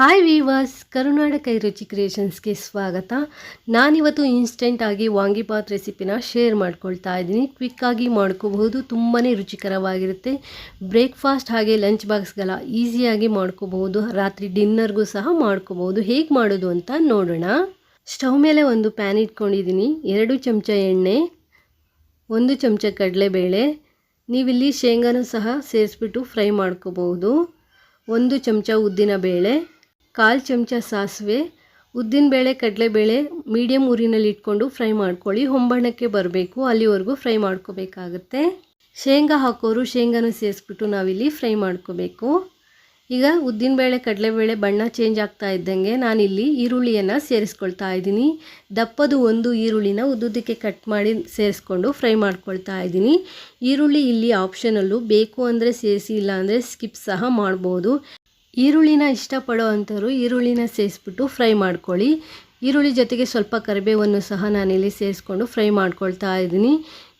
Hi viewers ಕರುನಾಡ ಕೈ ರುಚಿ ಕ್ರಿಯೇಷನ್ಸ್ಗೆ ಸ್ವಾಗತ. ನಾನಿವತ್ತು ಇನ್ಸ್ಟೆಂಟಾಗಿ ವಾಂಗಿಬಾತ್ ರೆಸಿಪಿನ ಶೇರ್ ಮಾಡ್ಕೊಳ್ತಾ ಇದ್ದೀನಿ. ಕ್ವಿಕ್ಕಾಗಿ ಮಾಡ್ಕೋಬಹುದು ತುಂಬಾ ರುಚಿಕರವಾಗಿರುತ್ತೆ. ಬ್ರೇಕ್ಫಾಸ್ಟ್ ಹಾಗೆ ಲಂಚ್ ಬಾಕ್ಸ್ಗೆಲ್ಲ ಈಸಿಯಾಗಿ ಮಾಡ್ಕೋಬಹುದು, ರಾತ್ರಿ ಡಿನ್ನರ್ಗೂ ಸಹ ಮಾಡ್ಕೋಬಹುದು. ಹೇಗೆ ಮಾಡೋದು ಅಂತ ನೋಡೋಣ. ಸ್ಟವ್ ಮೇಲೆ ಒಂದು ಪ್ಯಾನ್ ಇಟ್ಕೊಂಡಿದ್ದೀನಿ. ಎರಡು ಚಮಚ ಎಣ್ಣೆ, ಒಂದು ಚಮಚ ಕಡಲೆಬೇಳೆ. ನೀವಿಲ್ಲಿ ಶೇಂಗಾನೂ ಸಹ ಸೇರಿಸ್ಬಿಟ್ಟು ಫ್ರೈ ಮಾಡ್ಕೋಬಹುದು. ಒಂದು ಚಮಚ ಉದ್ದಿನಬೇಳೆ. ಕಾಲು ಚಮಚ ಸಾಸಿವೆ ಉದ್ದಿನಬೇಳೆ ಕಡಲೆಬೇಳೆ ಮೀಡಿಯಮ್ ಊರಿನಲ್ಲಿ ಇಟ್ಕೊಂಡು ಫ್ರೈ ಮಾಡ್ಕೊಳ್ಳಿ. ಹೊಂಬಣ್ಣಕ್ಕೆ ಬರಬೇಕು, ಅಲ್ಲಿವರೆಗೂ ಫ್ರೈ ಮಾಡ್ಕೋಬೇಕಾಗತ್ತೆ. ಶೇಂಗಾ ಹಾಕೋರು ಶೇಂಗಾನು ಸೇರಿಸ್ಬಿಟ್ಟು ನಾವಿಲ್ಲಿ ಫ್ರೈ ಮಾಡ್ಕೋಬೇಕು. ಈಗ ಉದ್ದಿನಬೇಳೆ ಕಡಲೆಬೇಳೆ ಬಣ್ಣ ಚೇಂಜ್ ಆಗ್ತಾ ಇದ್ದಂಗೆ ನಾನಿಲ್ಲಿ ಈರುಳ್ಳಿಯನ್ನು ಸೇರಿಸ್ಕೊಳ್ತಾ ಇದ್ದೀನಿ. ದಪ್ಪದು ಒಂದು ಈರುಳ್ಳಿನ ಉದ್ದುದಕ್ಕೆ ಕಟ್ ಮಾಡಿ ಸೇರಿಸ್ಕೊಂಡು ಫ್ರೈ ಮಾಡ್ಕೊಳ್ತಾ ಇದ್ದೀನಿ. ಈರುಳ್ಳಿ ಇಲ್ಲಿ ಆಪ್ಷನಲ್ಲು ಬೇಕು ಅಂದರೆ ಸೇರಿಸಿ ಇಲ್ಲ ಅಂದರೆ ಸ್ಕಿಪ್ ಸಹ ಮಾಡ್ಬೋದು. ಈರುಳ್ಳಿನ ಇಷ್ಟಪಡೋ ಅಂಥವ್ರು ಈರುಳ್ಳಿನ ಸೇರಿಸ್ಬಿಟ್ಟು ಫ್ರೈ ಮಾಡ್ಕೊಳ್ಳಿ. ಈರುಳ್ಳಿ ಜೊತೆಗೆ ಸ್ವಲ್ಪ ಕರಿಬೇವನ್ನು ಸಹ ನಾನಿಲ್ಲಿ ಸೇರಿಸ್ಕೊಂಡು ಫ್ರೈ ಮಾಡ್ಕೊಳ್ತಾ ಇದ್ದೀನಿ.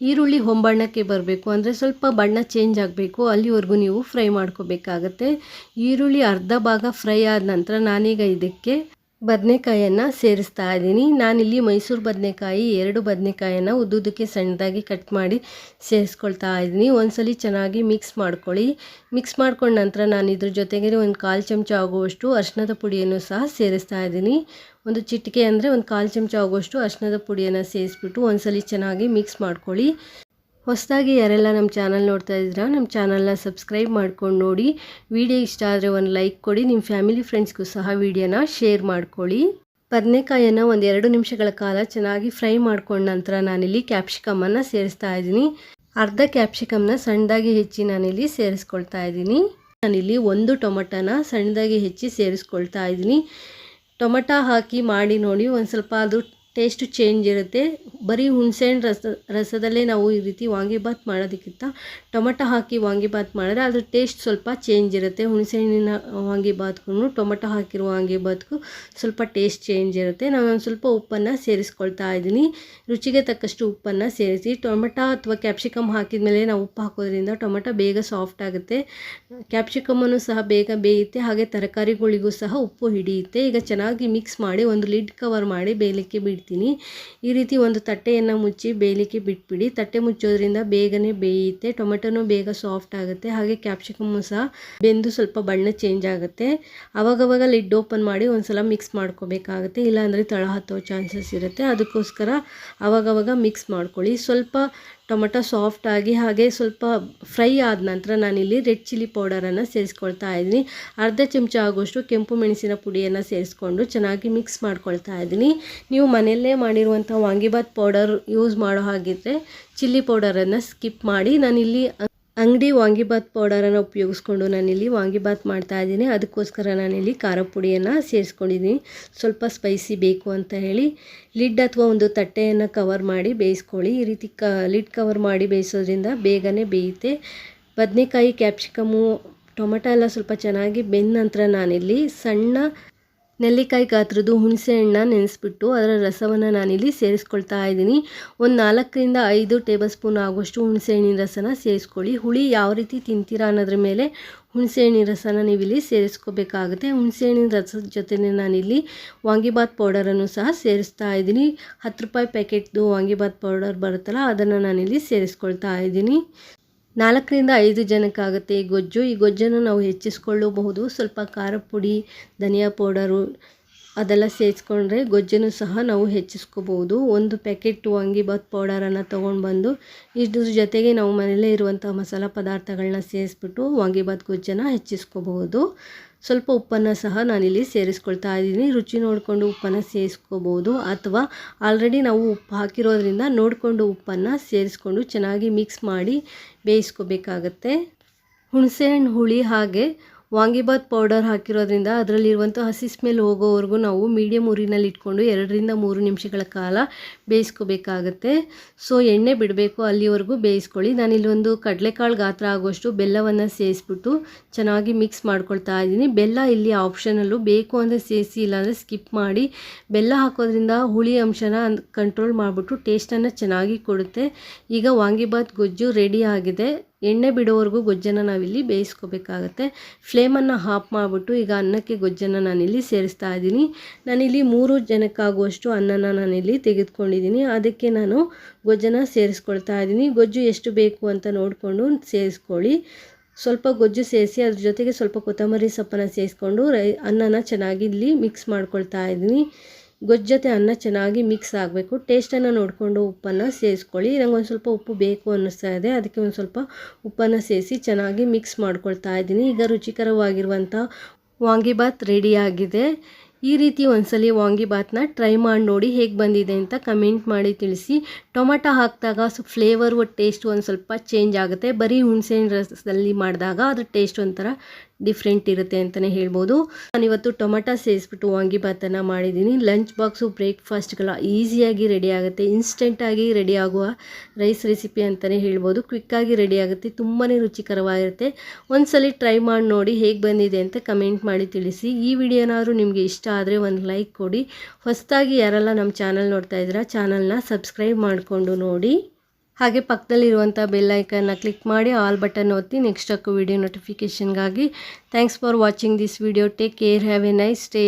ಈರುಳ್ಳಿ ಹೊಂಬಣ್ಣಕ್ಕೆ ಬರಬೇಕು. ಅಂದರೆ ಸ್ವಲ್ಪ ಬಣ್ಣ ಚೇಂಜ್ ಆಗಬೇಕು. ಅಲ್ಲಿವರೆಗೂ ನೀವು ಫ್ರೈ ಮಾಡ್ಕೋಬೇಕಾಗತ್ತೆ. ಈರುಳ್ಳಿ ಅರ್ಧ ಭಾಗ ಫ್ರೈ ಆದ ನಂತರ ನಾನೀಗ ಇದಕ್ಕೆ ಬದನೆಕಾಯನ್ನು ಸೇರಿಸ್ತಾ ಇದ್ದೀನಿ. ನಾನಿಲ್ಲಿ ಮೈಸೂರು ಬದನೆಕಾಯಿ ಎರಡು ಬದನೆಕಾಯನ್ನು ಉದ್ದುದಕ್ಕೆ ಸಣ್ಣದಾಗಿ ಕಟ್ ಮಾಡಿ ಸೇರಿಸ್ಕೊಳ್ತಾ ಇದ್ದೀನಿ. ಒಂದ್ಸಲಿ ಚೆನ್ನಾಗಿ ಮಿಕ್ಸ್ ಮಾಡ್ಕೊಳ್ಳಿ. ಮಿಕ್ಸ್ ಮಾಡ್ಕೊಂಡ ನಂತರ ನಾನು ಇದ್ರ ಜೊತೆಗೆ ಒಂದು ಕಾಲು ಚಮಚ ಆಗುವಷ್ಟು ಅರ್ಶಿನದ ಪುಡಿಯನ್ನು ಸಹ ಸೇರಿಸ್ತಾ ಇದ್ದೀನಿ. ಒಂದು ಚಿಟಿಕೆ ಅಂದರೆ ಒಂದು ಕಾಲು ಚಮಚ ಆಗುವಷ್ಟು ಅರ್ಶಿನದ ಪುಡಿಯನ್ನು ಸೇರಿಸ್ಬಿಟ್ಟು ಒಂದ್ಸಲಿ ಚೆನ್ನಾಗಿ ಮಿಕ್ಸ್ ಮಾಡ್ಕೊಳ್ಳಿ. ಹೊಸದಾಗಿ ಯಾರೆಲ್ಲ ನಮ್ಮ ಚಾನಲ್ ನೋಡ್ತಾ ಇದ್ದೀರಾ, ನಮ್ಮ ಚಾನಲ್ನ ಸಬ್ಸ್ಕ್ರೈಬ್ ಮಾಡ್ಕೊಂಡು ನೋಡಿ. ವಿಡಿಯೋ ಇಷ್ಟ ಆದರೆ ಒಂದು ಲೈಕ್ ಕೊಡಿ, ನಿಮ್ಮ ಫ್ಯಾಮಿಲಿ ಫ್ರೆಂಡ್ಸ್ಗೂ ಸಹ ವಿಡಿಯೋನ ಶೇರ್ ಮಾಡ್ಕೊಳ್ಳಿ. ಬದನೆಕಾಯನ್ನು ಒಂದು ಎರಡು ನಿಮಿಷಗಳ ಕಾಲ ಚೆನ್ನಾಗಿ ಫ್ರೈ ಮಾಡ್ಕೊಂಡ ನಂತರ ನಾನಿಲ್ಲಿ ಕ್ಯಾಪ್ಸಿಕಮನ್ನು ಸೇರಿಸ್ತಾ ಇದ್ದೀನಿ. ಅರ್ಧ ಕ್ಯಾಪ್ಸಿಕಮ್ನ ಸಣ್ಣದಾಗಿ ಹೆಚ್ಚಿ ನಾನಿಲ್ಲಿ ಸೇರಿಸ್ಕೊಳ್ತಾ ಇದ್ದೀನಿ. ನಾನಿಲ್ಲಿ ಒಂದು ಟೊಮೆಟೊನ ಸಣ್ಣದಾಗಿ ಹೆಚ್ಚಿ ಸೇರಿಸ್ಕೊಳ್ತಾ ಇದ್ದೀನಿ. ಟೊಮೆಟೊ ಹಾಕಿ ಮಾಡಿ ನೋಡಿ, ಒಂದು ಸ್ವಲ್ಪ ಅದು ಟೇಸ್ಟು ಚೇಂಜ್ ಇರುತ್ತೆ. ಬರೀ ಹುಣಸೆಹಣ್ಣು ರಸ, ರಸದಲ್ಲೇ ನಾವು ಈ ರೀತಿ ವಾಂಗಿಬಾತ್ ಮಾಡೋದಕ್ಕಿಂತ ಟೊಮಟೊ ಹಾಕಿ ವಾಂಗಿಬಾತ್ ಮಾಡಿದ್ರೆ ಅದ್ರ ಟೇಸ್ಟ್ ಸ್ವಲ್ಪ ಚೇಂಜ್ ಇರುತ್ತೆ. ಹುಣಸೆಹಣ್ಣಿನ ವಾಂಗಿಬಾತ್ಗೂ ಟೊಮಟೊ ಹಾಕಿರೋ ವಾಂಗಿಬಾತ್ಗೂ ಸ್ವಲ್ಪ ಟೇಸ್ಟ್ ಚೇಂಜ್ ಇರುತ್ತೆ. ನಾನು ಒಂದು ಸ್ವಲ್ಪ ಉಪ್ಪನ್ನು ಸೇರಿಸ್ಕೊಳ್ತಾ ಇದ್ದೀನಿ. ರುಚಿಗೆ ತಕ್ಕಷ್ಟು ಉಪ್ಪನ್ನು ಸೇರಿಸಿ ಟೊಮೆಟೊ ಅಥವಾ ಕ್ಯಾಪ್ಸಿಕಮ್ ಹಾಕಿದ ಮೇಲೆ ನಾವು ಉಪ್ಪು ಹಾಕೋದ್ರಿಂದ ಟೊಮೆಟೊ ಬೇಗ ಸಾಫ್ಟ್ ಆಗುತ್ತೆ. ಕ್ಯಾಪ್ಸಿಕಮನ್ನು ಸಹ ಬೇಗ ಬೇಯುತ್ತೆ. ಹಾಗೆ ತರಕಾರಿಗಳಿಗೂ ಸಹ ಉಪ್ಪು ಹಿಡಿಯುತ್ತೆ. ಈಗ ಚೆನ್ನಾಗಿ ಮಿಕ್ಸ್ ಮಾಡಿ ಒಂದು ಲಿಡ್ ಕವರ್ ಮಾಡಿ ಬೇಯಲಿಕ್ಕೆ ಬಿಡ್ತೀನಿ ಈ ರೀತಿ ಒಂದು ತಟ್ಟೆಯನ್ನು ಮುಚ್ಚಿ ಬೇಯಲಿಕ್ಕೆ ಬಿಟ್ಬಿಡಿ. ತಟ್ಟೆ ಮುಚ್ಚೋದ್ರಿಂದ ಬೇಗನೆ ಬೇಯುತ್ತೆ. ಟೊಮೆಟೊನೂ ಬೇಗ ಸಾಫ್ಟ್ ಆಗುತ್ತೆ. ಹಾಗೆ ಕ್ಯಾಪ್ಸಿಕಮ್ಮು ಸಹ ಬೆಂದು ಸ್ವಲ್ಪ ಬಣ್ಣ ಚೇಂಜ್ ಆಗುತ್ತೆ. ಅವಾಗವಾಗ ಲಿಡ್ ಓಪನ್ ಮಾಡಿ ಒಂದ್ಸಲ ಮಿಕ್ಸ್ ಮಾಡ್ಕೋಬೇಕಾಗುತ್ತೆ. ಇಲ್ಲಾಂದರೆ ತಳ ಹತ್ತೋ ಚಾನ್ಸಸ್ ಇರುತ್ತೆ. ಅದಕ್ಕೋಸ್ಕರ ಆವಾಗವಾಗ ಮಿಕ್ಸ್ ಮಾಡ್ಕೊಳ್ಳಿ. ಸ್ವಲ್ಪ ಟೊಮೆಟೊ ಸಾಫ್ಟ್ ಆಗಿ ಹಾಗೆ ಸ್ವಲ್ಪ ಫ್ರೈ ಆದ ನಂತರ ನಾನಿಲ್ಲಿ ರೆಡ್ ಚಿಲ್ಲಿ ಪೌಡರನ್ನು ಸೇರಿಸ್ಕೊಳ್ತಾ ಇದ್ದೀನಿ. ಅರ್ಧ ಚಮಚ ಆಗುವಷ್ಟು ಕೆಂಪು ಮೆಣಸಿನ ಪುಡಿಯನ್ನು ಸೇರಿಸ್ಕೊಂಡು ಚೆನ್ನಾಗಿ ಮಿಕ್ಸ್ ಮಾಡ್ಕೊಳ್ತಾ ಇದ್ದೀನಿ. ನೀವು ಮನೆಯಲ್ಲೇ ಮಾಡಿರುವಂಥ ವಾಂಗಿಬಾತ್ ಪೌಡರ್ ಯೂಸ್ ಮಾಡೋ ಹಾಗಿದ್ದರೆ ಚಿಲ್ಲಿ ಪೌಡರನ್ನು ಸ್ಕಿಪ್ ಮಾಡಿ ನಾನಿಲ್ಲಿ ಅಂಗಡಿ ವಾಂಗಿಬಾತ್ ಪೌಡರನ್ನು ಉಪಯೋಗಿಸ್ಕೊಂಡು ನಾನಿಲ್ಲಿ ವಾಂಗಿಬಾತ್ ಮಾಡ್ತಾ ಇದ್ದೀನಿ. ಅದಕ್ಕೋಸ್ಕರ ನಾನಿಲ್ಲಿ ಖಾರ ಪುಡಿಯನ್ನು ಸೇರಿಸ್ಕೊಂಡಿದ್ದೀನಿ. ಸ್ವಲ್ಪ ಸ್ಪೈಸಿ ಬೇಕು ಅಂತ ಹೇಳಿ ಲಿಡ್ ಅಥವಾ ಒಂದು ತಟ್ಟೆಯನ್ನು ಕವರ್ ಮಾಡಿ ಬೇಯಿಸ್ಕೊಳ್ಳಿ. ಈ ರೀತಿ ಕ ಲಿಡ್ ಕವರ್ ಮಾಡಿ ಬೇಯಿಸೋದ್ರಿಂದ ಬೇಗನೆ ಬೇಯುತ್ತೆ. ಬದನೆಕಾಯಿ ಕ್ಯಾಪ್ಸಿಕಮು ಟೊಮೆಟೊ ಎಲ್ಲ ಸ್ವಲ್ಪ ಚೆನ್ನಾಗಿ ಬೆಂದ ನಂತರ ನಾನಿಲ್ಲಿ ಸಣ್ಣ ನೆಲ್ಲಿಕಾಯಿ ಗಾತ್ರದ್ದು ಹುಣಸೆ ಹಣ್ಣನ್ನ ನೆನೆಸ್ಬಿಟ್ಟು ಅದರ ರಸವನ್ನು ನಾನಿಲ್ಲಿ ಸೇರಿಸ್ಕೊಳ್ತಾ ಇದ್ದೀನಿ. ಒಂದು ನಾಲ್ಕರಿಂದ ಐದು ಟೇಬಲ್ ಸ್ಪೂನ್ ಆಗುವಷ್ಟು ಹುಣಸೆ ಹಣ್ಣಿನ ರಸನ ಸೇರಿಸ್ಕೊಳ್ಳಿ. ಹುಳಿ ಯಾವ ರೀತಿ ತಿಂತೀರಾ ಅನ್ನೋದ್ರ ಮೇಲೆ ಹುಣಸೆ ಹಣ್ಣಿನ ರಸನ ನೀವಿಲ್ಲಿ ಸೇರಿಸ್ಕೋಬೇಕಾಗುತ್ತೆ. ಹುಣಸೆ ಹಣ್ಣಿನ ರಸದ ಜೊತೆನೇ ನಾನಿಲ್ಲಿ ವಾಂಗಿಬಾತ್ ಪೌಡರನ್ನು ಸಹ ಸೇರಿಸ್ತಾ ಇದ್ದೀನಿ. ಹತ್ತು ರೂಪಾಯಿ ಪ್ಯಾಕೆಟ್ದು ವಾಂಗಿಬಾತ್ ಪೌಡರ್ ಬರುತ್ತಲ್ಲ, ಅದನ್ನು ನಾನಿಲ್ಲಿ ಸೇರಿಸ್ಕೊಳ್ತಾ ಇದ್ದೀನಿ. ನಾಲ್ಕರಿಂದ ಐದು ಜನಕ್ಕಾಗುತ್ತೆ ಈ ಗೊಜ್ಜು. ಈ ಗೊಜ್ಜನ್ನು ನಾವು ಹೆಚ್ಚಿಸ್ಕೊಳ್ಳಬಹುದು. ಸ್ವಲ್ಪ ಖಾರ ಪುಡಿ, ಧನಿಯಾ ಪೌಡರು ಅದೆಲ್ಲ ಸೇರಿಸ್ಕೊಂಡ್ರೆ ಗೊಜ್ಜನ್ನು ಸಹ ನಾವು ಹೆಚ್ಚಿಸ್ಕೋಬಹುದು. ಒಂದು ಪ್ಯಾಕೆಟ್ ವಾಂಗಿಬಾತ್ ಪೌಡರನ್ನು ತೊಗೊಂಡು ಬಂದು ಇದ್ರ ಜೊತೆಗೆ ನಾವು ಮನೆಯಲ್ಲೇ ಇರುವಂಥ ಮಸಾಲ ಪದಾರ್ಥಗಳನ್ನ ಸೇರಿಸ್ಬಿಟ್ಟು ವಾಂಗಿಬಾತ್ ಗೊಜ್ಜನ್ನು ಹೆಚ್ಚಿಸ್ಕೋಬಹುದು. ಸ್ವಲ್ಪ ಉಪ್ಪನ್ನು ಸಹ ನಾನಿಲ್ಲಿ ಸೇರಿಸ್ಕೊಳ್ತಾ ಇದ್ದೀನಿ. ರುಚಿ ನೋಡಿಕೊಂಡು ಉಪ್ಪನ್ನು ಸೇರಿಸ್ಕೋಬೋದು. ಅಥವಾ ಆಲ್ರೆಡಿ ನಾವು ಉಪ್ಪು ಹಾಕಿರೋದ್ರಿಂದ ನೋಡಿಕೊಂಡು ಉಪ್ಪನ್ನು ಸೇರಿಸ್ಕೊಂಡು ಚೆನ್ನಾಗಿ ಮಿಕ್ಸ್ ಮಾಡಿ ಬೇಯಿಸ್ಕೋಬೇಕಾಗತ್ತೆ. ಹುಣಸೆಹಣ್ಣು ಹುಳಿ ಹಾಗೆ ವಾಂಗಿಬಾತ್ ಪೌಡರ್ ಹಾಕಿರೋದ್ರಿಂದ ಅದರಲ್ಲಿರುವಂಥ ಹಸಿ ಸ್ಮೆಲ್ ಹೋಗೋವರೆಗೂ ನಾವು ಮೀಡಿಯಮ್ ಊರಿನಲ್ಲಿ ಇಟ್ಕೊಂಡು ಎರಡರಿಂದ ಮೂರು ನಿಮಿಷಗಳ ಕಾಲ ಬೇಯಿಸ್ಕೋಬೇಕಾಗತ್ತೆ. ಸೊ ಎಣ್ಣೆ ಬಿಡಬೇಕು ಅಲ್ಲಿವರೆಗೂ ಬೇಯಿಸ್ಕೊಳ್ಳಿ. ನಾನಿಲ್ಲಿ ಒಂದು ಕಡಲೆಕಾಳು ಗಾತ್ರ ಆಗುವಷ್ಟು ಬೆಲ್ಲವನ್ನು ಸೇರಿಸ್ಬಿಟ್ಟು ಚೆನ್ನಾಗಿ ಮಿಕ್ಸ್ ಮಾಡ್ಕೊಳ್ತಾ ಇದ್ದೀನಿ. ಬೆಲ್ಲ ಇಲ್ಲಿ ಆಪ್ಷನಲ್ಲೂ ಬೇಕು ಅಂದರೆ ಸೇರಿಸಿ ಇಲ್ಲಾಂದರೆ ಸ್ಕಿಪ್ ಮಾಡಿ ಬೆಲ್ಲ ಹಾಕೋದ್ರಿಂದ ಹುಳಿ ಅಂಶನ ಕಂಟ್ರೋಲ್ ಮಾಡಿಬಿಟ್ಟು ಟೇಸ್ಟನ್ನು ಚೆನ್ನಾಗಿ ಕೊಡುತ್ತೆ. ಈಗ ವಾಂಗಿಬಾತ್ ಗೊಜ್ಜು ರೆಡಿ ಆಗಿದೆ. ಎಣ್ಣೆ ಬಿಡೋವರೆಗೂ ಗೊಜ್ಜನ್ನು ನಾವಿಲ್ಲಿ ಬೇಯಿಸ್ಕೋಬೇಕಾಗತ್ತೆ. ಫ್ಲೇಮನ್ನು ಹಾಫ್ ಮಾಡಿಬಿಟ್ಟು ಈಗ ಅನ್ನಕ್ಕೆ ಗೊಜ್ಜನ್ನು ನಾನಿಲ್ಲಿ ಸೇರಿಸ್ತಾ ಇದ್ದೀನಿ. ನಾನಿಲ್ಲಿ ಮೂರು ಜನಕ್ಕಾಗುವಷ್ಟು ಅನ್ನನ ನಾನಿಲ್ಲಿ ತೆಗೆದುಕೊಂಡಿದ್ದೀನಿ. ಅದಕ್ಕೆ ನಾನು ಗೊಜ್ಜನ್ನು ಸೇರಿಸ್ಕೊಳ್ತಾ ಇದ್ದೀನಿ. ಗೊಜ್ಜು ಎಷ್ಟು ಬೇಕು ಅಂತ ನೋಡಿಕೊಂಡು ಸೇರಿಸ್ಕೊಳ್ಳಿ. ಸ್ವಲ್ಪ ಗೊಜ್ಜು ಸೇರಿಸಿ, ಅದ್ರ ಜೊತೆಗೆ ಸ್ವಲ್ಪ ಕೊತ್ತಂಬರಿ ಸೊಪ್ಪನ್ನು ಸೇರಿಸ್ಕೊಂಡು ರೈ ಅನ್ನನ ಚೆನ್ನಾಗಿ ಇಲ್ಲಿ ಮಿಕ್ಸ್ ಮಾಡ್ಕೊಳ್ತಾ ಇದ್ದೀನಿ. ಗೊಜ್ಜು ಜೊತೆ ಅನ್ನ ಚೆನ್ನಾಗಿ ಮಿಕ್ಸ್ ಆಗಬೇಕು. ಟೇಸ್ಟನ್ನು ನೋಡಿಕೊಂಡು ಉಪ್ಪನ್ನು ಸೇರಿಸ್ಕೊಳ್ಳಿ ನಂಗೆ ಒಂದು ಸ್ವಲ್ಪ ಉಪ್ಪು ಬೇಕು ಅನ್ನಿಸ್ತಾ ಇದೆ. ಅದಕ್ಕೆ ಒಂದು ಸ್ವಲ್ಪ ಉಪ್ಪನ್ನು ಸೇರಿಸಿ ಚೆನ್ನಾಗಿ ಮಿಕ್ಸ್ ಮಾಡ್ಕೊಳ್ತಾ ಇದ್ದೀನಿ. ಈಗ ರುಚಿಕರವಾಗಿರುವಂಥ ವಾಂಗಿಬಾತ್ ರೆಡಿಯಾಗಿದೆ ಈ ರೀತಿ ಒಂದ್ಸಲಿ ವಾಂಗಿಬಾತ್ನ ಟ್ರೈ ಮಾಡಿ ನೋಡಿ ಹೇಗೆ ಬಂದಿದೆ ಅಂತ ಕಮೆಂಟ್ ಮಾಡಿ ತಿಳಿಸಿ. ಟೊಮೆಟೊ ಹಾಕಿದಾಗ ಫ್ಲೇವರು ಟೇಸ್ಟ್ ಒಂದು ಸ್ವಲ್ಪ ಚೇಂಜ್ ಆಗುತ್ತೆ. ಬರೀ ಹುಣಸೆಹಣ್ಣು ರಸದಲ್ಲಿ ಮಾಡಿದಾಗ ಅದ್ರ ಟೇಸ್ಟ್ ಒಂಥರ ಡಿಫ್ರೆಂಟ್ ಇರುತ್ತೆ ಅಂತಲೇ ಹೇಳ್ಬೋದು. ನಾನಿವತ್ತು ಟೊಮೆಟೊ ಸೇರಿಸ್ಬಿಟ್ಟು ವಾಂಗಿಬಾತನ್ನು ಮಾಡಿದ್ದೀನಿ. ಲಂಚ್ ಬಾಕ್ಸು ಬ್ರೇಕ್ಫಾಸ್ಟ್ಗಳ ಈಸಿಯಾಗಿ ರೆಡಿ ಆಗುತ್ತೆ. ಇನ್ಸ್ಟೆಂಟಾಗಿ ರೆಡಿ ಆಗುವ ರೈಸ್ ರೆಸಿಪಿ ಅಂತಲೇ ಹೇಳ್ಬೋದು. ಕ್ವಿಕ್ಕಾಗಿ ರೆಡಿ ಆಗುತ್ತೆ. ತುಂಬಾ ರುಚಿಕರವಾಗಿರುತ್ತೆ. ಒಂದ್ಸಲಿ ಟ್ರೈ ಮಾಡಿ ನೋಡಿ ಹೇಗೆ ಬಂದಿದೆ ಅಂತ ಕಮೆಂಟ್ ಮಾಡಿ ತಿಳಿಸಿ. ಈ ವಿಡಿಯೋನಾದರೂ ನಿಮಗೆ ಇಷ್ಟ ಆದರೆ ಒಂದು ಲೈಕ್ ಕೊಡಿ. ಹೊಸದಾಗಿ ಯಾರೆಲ್ಲ ನಮ್ಮ ಚಾನಲ್ ನೋಡ್ತಾ ಇದ್ದೀರಾ ಚಾನಲ್ನ ಸಬ್ಸ್ಕ್ರೈಬ್ ಮಾಡಿಕೊಂಡು ನೋಡಿ. ಹಾಗೆ ಪಕ್ಕದಲ್ಲಿರುವಂಥ ಬೆಲ್ ಐಕನ್ನ ಕ್ಲಿಕ್ ಮಾಡಿ ಆಲ್ ಬಟನ್ ಒತ್ತಿ ನೆಕ್ಸ್ಟ್ ಹಾಕೋ video ನೋಟಿಫಿಕೇಷನ್ಗಾಗಿ thanks for watching this video take care have a nice day